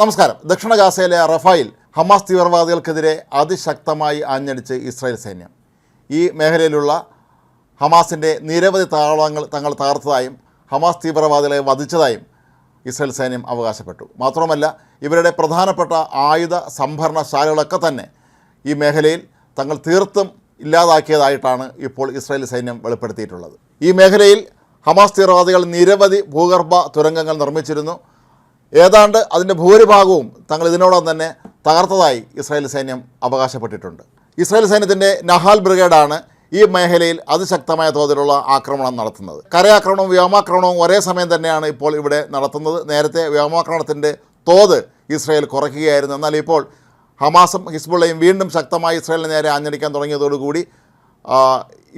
നമസ്കാരം. ദക്ഷിണ ഗാസയിലെ റഫായിൽ ഹമാസ് തീവ്രവാദികൾക്കെതിരെ അതിശക്തമായി ആഞ്ഞടിച്ച് ഇസ്രായേൽ സൈന്യം. ഈ മേഖലയിലുള്ള ഹമാസിന്റെ നിരവധി താവളങ്ങൾ തങ്ങൾ തകർത്തതായും ഹമാസ് തീവ്രവാദികളെ വധിച്ചതായും ഇസ്രായേൽ സൈന്യം അവകാശപ്പെട്ടു. മാത്രമല്ല ഇവരുടെ പ്രധാനപ്പെട്ട ആയുധ സംഭരണശാലകളൊക്കെ തന്നെ ഈ മേഖലയിൽ തങ്ങൾ തീർത്തും ഇല്ലാതാക്കിയതായിട്ടാണ് ഇപ്പോൾ ഇസ്രായേൽ സൈന്യം വെളിപ്പെടുത്തിയിട്ടുള്ളത്. ഈ മേഖലയിൽ ഹമാസ് തീവ്രവാദികൾ നിരവധി ഭൂഗർഭ തുരങ്കങ്ങൾ നിർമ്മിച്ചിരുന്നു. ഏതാണ്ട് അതിന്റെ ഭൂരിഭാഗവും തങ്ങൾ ഇതിനോടൊപ്പം തന്നെ തകർത്തതായി ഇസ്രായേൽ സൈന്യം അവകാശപ്പെട്ടിട്ടുണ്ട്. ഇസ്രായേൽ സൈന്യത്തിന്റെ നഹാൽ ബ്രിഗേഡാണ് ഈ മേഖലയിൽ അതിശക്തമായ തോതിലുള്ള ആക്രമണം നടത്തുന്നത്. കരയാക്രമണവും വ്യോമാക്രമണവും ഒരേ സമയം തന്നെയാണ് ഇപ്പോൾ ഇവിടെ നടത്തുന്നത്. നേരത്തെ വ്യോമാക്രമണത്തിന്റെ തോത് ഇസ്രായേൽ കുറയ്ക്കുകയായിരുന്നു. എന്നാൽ ഇപ്പോൾ ഹമാസും ഹിസ്ബുള്ളയും വീണ്ടും ശക്തമായി ഇസ്രായേലിന് നേരെ ആഞ്ഞടിക്കാൻ തുടങ്ങിയതോടുകൂടി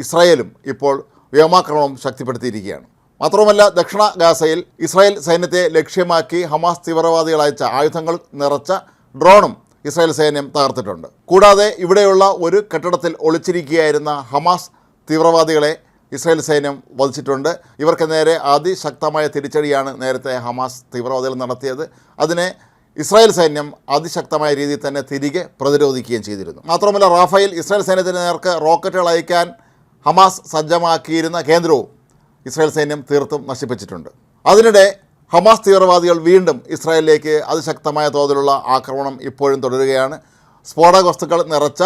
ഇസ്രായേലും ഇപ്പോൾ വ്യോമാക്രമണം ശക്തിപ്പെടുത്തിയിരിക്കുകയാണ്. മാത്രവുമല്ല ദക്ഷിണ ഗാസയിൽ ഇസ്രായേൽ സൈന്യത്തെ ലക്ഷ്യമാക്കി ഹമാസ് തീവ്രവാദികൾ അയച്ച ആയുധങ്ങൾ നിറച്ച ഡ്രോണും ഇസ്രായേൽ സൈന്യം തകർത്തിട്ടുണ്ട്. കൂടാതെ ഇവിടെയുള്ള ഒരു കെട്ടിടത്തിൽ ഒളിച്ചിരിക്കുകയായിരുന്ന ഹമാസ് തീവ്രവാദികളെ ഇസ്രായേൽ സൈന്യം വധിച്ചിട്ടുണ്ട്. ഇവർക്ക് നേരെ അതിശക്തമായ തിരിച്ചടിയാണ് നേരത്തെ ഹമാസ് തീവ്രവാദികൾ നടത്തിയത്. അതിനെ ഇസ്രായേൽ സൈന്യം അതിശക്തമായ രീതിയിൽ തന്നെ തിരികെ പ്രതിരോധിക്കുകയും ചെയ്തിരുന്നു. മാത്രമല്ല റാഫയിൽ ഇസ്രായേൽ സൈന്യത്തിന് നേർക്ക് റോക്കറ്റുകൾ അയക്കാൻ ഹമാസ് സജ്ജമാക്കിയിരുന്ന കേന്ദ്രവും ഇസ്രായേൽ സൈന്യം തീർത്തും നശിപ്പിച്ചിട്ടുണ്ട്. അതിനിടെ ഹമാസ് തീവ്രവാദികൾ വീണ്ടും ഇസ്രായേലിലേക്ക് അതിശക്തമായ തോതിലുള്ള ആക്രമണം ഇപ്പോഴും തുടരുകയാണ്. സ്ഫോടക വസ്തുക്കൾ നിറച്ച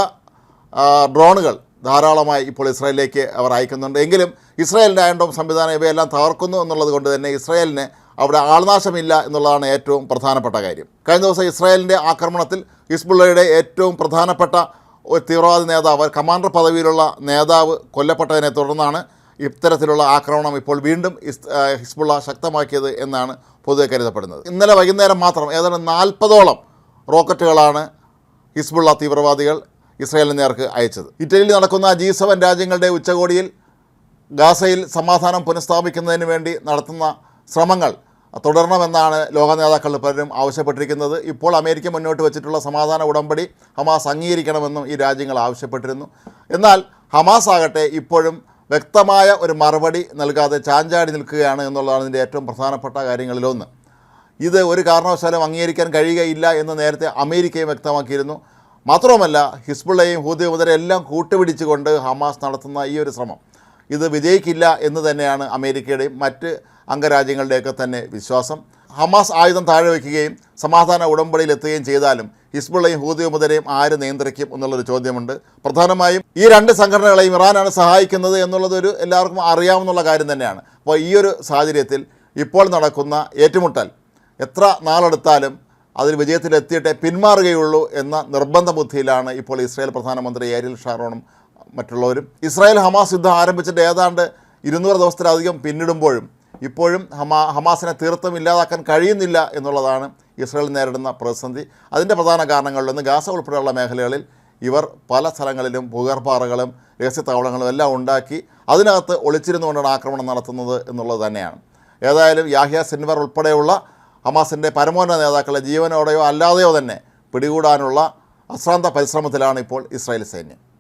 ഡ്രോണുകൾ ധാരാളമായി ഇപ്പോൾ ഇസ്രായേലിലേക്ക് അവർ അയക്കുന്നുണ്ട്. എങ്കിലും ഇസ്രായേലിന്റെ ആയണ്ടോം സംവിധാനം ഇവയെല്ലാം തകർക്കുന്നു എന്നുള്ളത് കൊണ്ട് തന്നെ ഇസ്രായേലിന് അവിടെ ആൾനാശമില്ല എന്നുള്ളതാണ് ഏറ്റവും പ്രധാനപ്പെട്ട കാര്യം. കഴിഞ്ഞ ദിവസം ഇസ്രായേലിന്റെ ആക്രമണത്തിൽ ഹിസ്ബുള്ളയുടെ ഏറ്റവും പ്രധാനപ്പെട്ട തീവ്രവാദി നേതാവ് കമാൻഡർ പദവിയിലുള്ള നേതാവ് കൊല്ലപ്പെട്ടതിനെ തുടർന്നാണ് ഇത്തരത്തിലുള്ള ആക്രമണം ഇപ്പോൾ വീണ്ടും ഹിസ്ബുള്ള ശക്തമാക്കിയത് എന്നാണ് പൊതുവെ കരുതപ്പെടുന്നത്. ഇന്നലെ വൈകുന്നേരം മാത്രം ഏതാണ്ട് നാൽപ്പതോളം റോക്കറ്റുകളാണ് ഹിസ്ബുള്ള തീവ്രവാദികൾ ഇസ്രായേലിന് നേർക്ക് അയച്ചത്. ഇറ്റലിയിൽ നടക്കുന്ന ജി സെവൻ രാജ്യങ്ങളുടെ ഉച്ചകോടിയിൽ ഗാസയിൽ സമാധാനം പുനഃസ്ഥാപിക്കുന്നതിന് വേണ്ടി നടത്തുന്ന ശ്രമങ്ങൾ തുടരണമെന്നാണ് ലോക നേതാക്കൾ പലരും ആവശ്യപ്പെട്ടിരിക്കുന്നത്. ഇപ്പോൾ അമേരിക്ക മുന്നോട്ട് വെച്ചിട്ടുള്ള സമാധാന ഉടമ്പടി ഹമാസ് അംഗീകരിക്കണമെന്നും ഈ രാജ്യങ്ങൾ ആവശ്യപ്പെട്ടിരുന്നു. എന്നാൽ ഹമാസ് ആകട്ടെ ഇപ്പോഴും വ്യക്തമായ ഒരു മറുപടി നൽകാതെ ചാഞ്ചാടി നിൽക്കുകയാണ് എന്നുള്ളതാണ് ഇതിന്റെ ഏറ്റവും പ്രധാനപ്പെട്ട കാര്യങ്ങളിലൊന്ന്. ഇത് ഒരു കാരണവശാലും അംഗീകരിക്കാൻ കഴിയുകയില്ല എന്ന് നേരത്തെ അമേരിക്കയും വ്യക്തമാക്കിയിരുന്നു. മാത്രവുമല്ല ഹിസ്ബുള്ളയും മുതലെ എല്ലാം കൂട്ടുപിടിച്ചുകൊണ്ട് ഹമാസ് നടത്തുന്ന ഈ ഒരു ശ്രമം ഇത് വിജയിക്കില്ല എന്ന് തന്നെയാണ് അമേരിക്കയുടെയും മറ്റ് അംഗരാജ്യങ്ങളുടെയൊക്കെ തന്നെ വിശ്വാസം. ഹമാസ് ആയുധം താഴെ വയ്ക്കുകയും സമാധാന ഉടമ്പടിയിലെത്തുകയും ചെയ്താലും ഹിസ്ബുള്ളയും ഹൂദി മുതലെയും ആര് നിയന്ത്രിക്കും എന്നുള്ളൊരു ചോദ്യമുണ്ട്. പ്രധാനമായും ഈ രണ്ട് സംഘടനകളെയും ഇറാനാണ് സഹായിക്കുന്നത് എന്നുള്ളതൊരു എല്ലാവർക്കും അറിയാവുന്ന കാര്യം തന്നെയാണ്. അപ്പോൾ ഈ ഒരു സാഹചര്യത്തിൽ ഇപ്പോൾ നടക്കുന്ന ഏറ്റുമുട്ടൽ എത്ര നാളെടുത്താലും അതിൽ വിജയത്തിലെത്തിയിട്ടേ പിന്മാറുകയുള്ളൂ എന്ന നിർബന്ധ ബുദ്ധിയിലാണ് ഇപ്പോൾ ഇസ്രായേൽ പ്രധാനമന്ത്രി ഏരിയൽ ഷാറോണും മറ്റുള്ളവരും. ഇസ്രായേൽ ഹമാസ് യുദ്ധം ആരംഭിച്ചിട്ട് ഏതാണ്ട് ഇരുന്നൂറ് ദിവസത്തിലധികം പിന്നിടുമ്പോഴും ഇപ്പോഴും ഹമാ ഹമാസിനെ തീർത്തും ഇല്ലാതാക്കാൻ കഴിയുന്നില്ല എന്നുള്ളതാണ് ഇസ്രായേൽ നേരിടുന്ന പ്രതിസന്ധി അതിന്റെ പ്രധാന കാരണങ്ങളിലൊന്ന് ഗാസ ഉൾപ്പെടെയുള്ള മേഖലകളിൽ ഇവർ പല സ്ഥലങ്ങളിലും ഭൂഗർഭാറകളും രഹസ്യത്താവളങ്ങളും എല്ലാം ഉണ്ടാക്കി അതിനകത്ത് ഒളിച്ചിരുന്നുകൊണ്ടാണ് ആക്രമണം നടത്തുന്നത് എന്നുള്ളത് തന്നെയാണ്. ഏതായാലും യാഹ്യ സിൻവർ ഉൾപ്പെടെയുള്ള ഹമാസിന്റെ പരമോന്നത നേതാക്കളെ ജീവനോടെയോ അല്ലാതെയോ തന്നെ പിടികൂടാനുള്ള അശ്രാന്ത പരിശ്രമത്തിലാണ് ഇപ്പോൾ ഇസ്രായേൽ സൈന്യം.